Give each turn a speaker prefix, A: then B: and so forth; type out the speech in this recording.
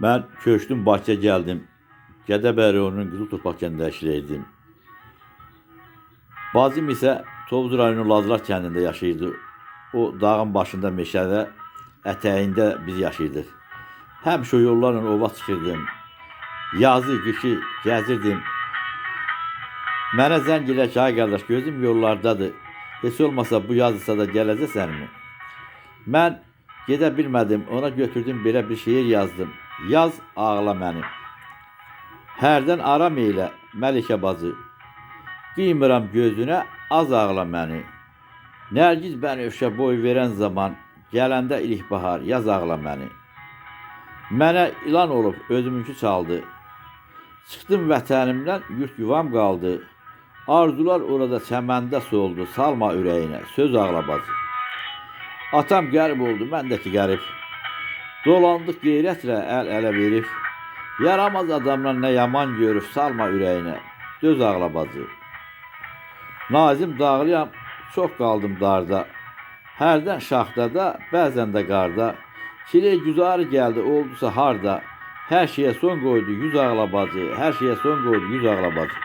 A: Mən köçdüm Bakıya gəldim. Gədəbəy rayonunun Qızıl Torpaq kəndində işləyirdim. Bacım isə Tovuz rayonu Lazlar kəndində yaşayırdı. O dağın başında meşədə, ətəyində biz yaşayırdıq. Həmişə o yollarla ova çıxırdım. Yazı, qışı gəzirdim. Mənə zəng elə ki, ay qardaş, gözüm yollardadır. Heç olmasa bu yazısa da gələcəsənmi? Mən gedə bilmədim. Ona götürdüm belə bir şeir yazdım. Yaz ağla məni. Hərdən aram eylə Məlikə bacı. Qiymıram gözünə az ağla məni. Nərgiz bənövşə boy verən zaman gələndə ilk bahar yaz ağla məni. Mənə ilan olub özümünkü çaldı. Çıxdım vətənimdən yurt yuvam qaldı. Arzular orada çəməndə soldu. Salma ürəyinə söz ağla bacı. Atam qərib oldu, mən də ki qərib. Dolandıq qeyrətlə əl ələ verib. Yaramaz adamla nə yaman görüb, salma ürəyinə. Döz ağla bacı. Nazim dağlıyam, çox qaldım darda. Hərdən şaxtada, bəzən də qarda. Çilə güzarı gəldi, oldusa harda. Hər şeyə son qoydu yüz ağla bacı, hər şeyə son qoydu yüz ağla bacı.